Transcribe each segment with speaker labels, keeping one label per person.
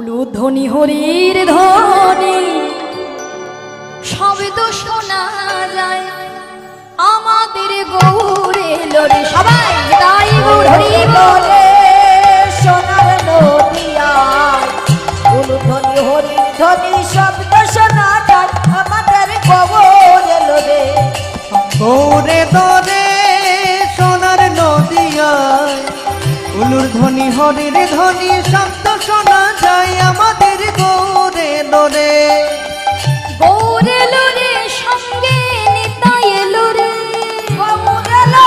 Speaker 1: উলুধ্বনি হরির ধ্বনি। শব্দ শোনা যায়, আমাদের গৌরে লোরে সবাই। তাই গৌর হরি বল।
Speaker 2: সোনার নদিয়ায় উলুধ্বনি হরি ধ্বনি শব্দ শোনা যায়, আমাদের কবর এলো
Speaker 3: গৌরে দরে সোনার নদিয়ায় উলুর ধ্বনি হরির ধ্বনি শব্দ শোনা যায় আমাদের গৌরে দরে
Speaker 1: গৌরে লোরে সঙ্গে নিতাই এলো রে।
Speaker 2: কবর এলো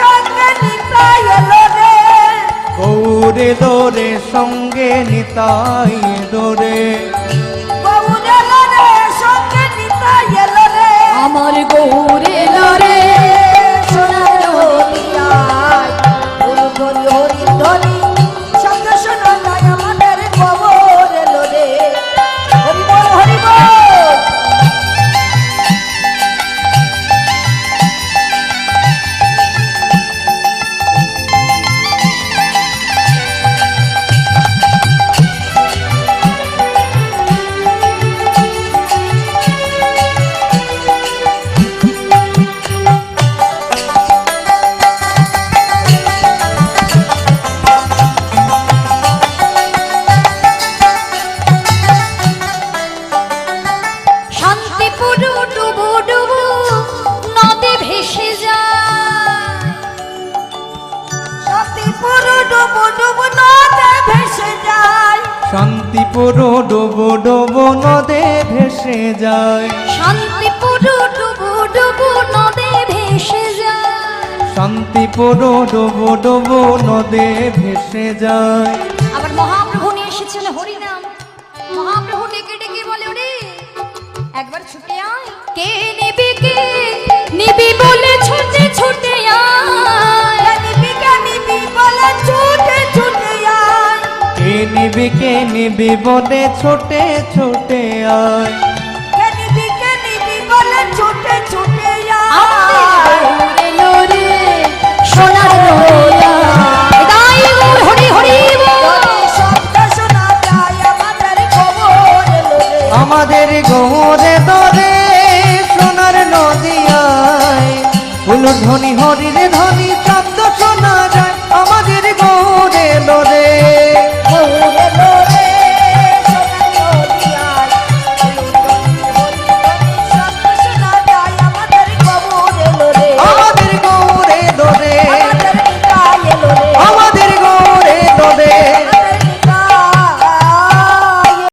Speaker 2: সঙ্গে নিতাই এলো রে।
Speaker 3: গৌরে দরে সঙ্গে নিতাই
Speaker 2: এলো সঙ্গে নিতাই এলো রে।
Speaker 1: আমার গৌরে
Speaker 2: উলুধ্বনি
Speaker 1: শান্তিপুর ডোবো ডোবো নদে ভেসে যায়।
Speaker 2: শান্তিপুর ডুবু ডুবু নদী ভেসে যায়।
Speaker 3: শান্তিপুর ডোবো ডোবো নদে ভেসে যায়।
Speaker 1: আবার মহাপ্রভু নিয়ে এসেছেন হরিনাম। মহাপ্রভু ডেকে ডেকে বলে ওরে একবার ছুটে আয় কে কে নিবি বলে ছোটে ছোটে আয়।
Speaker 2: ছুটে ছুটে
Speaker 1: আমাদের
Speaker 2: আয়
Speaker 1: গৌরে লোরে সোনার নদিয়া গাই গৌর হরি হরি বল।
Speaker 2: যদি শব্দ শোনা যায় আমাদের
Speaker 3: আমাদের সোনার নদিয়ায় ফুল ধ্বনি হরির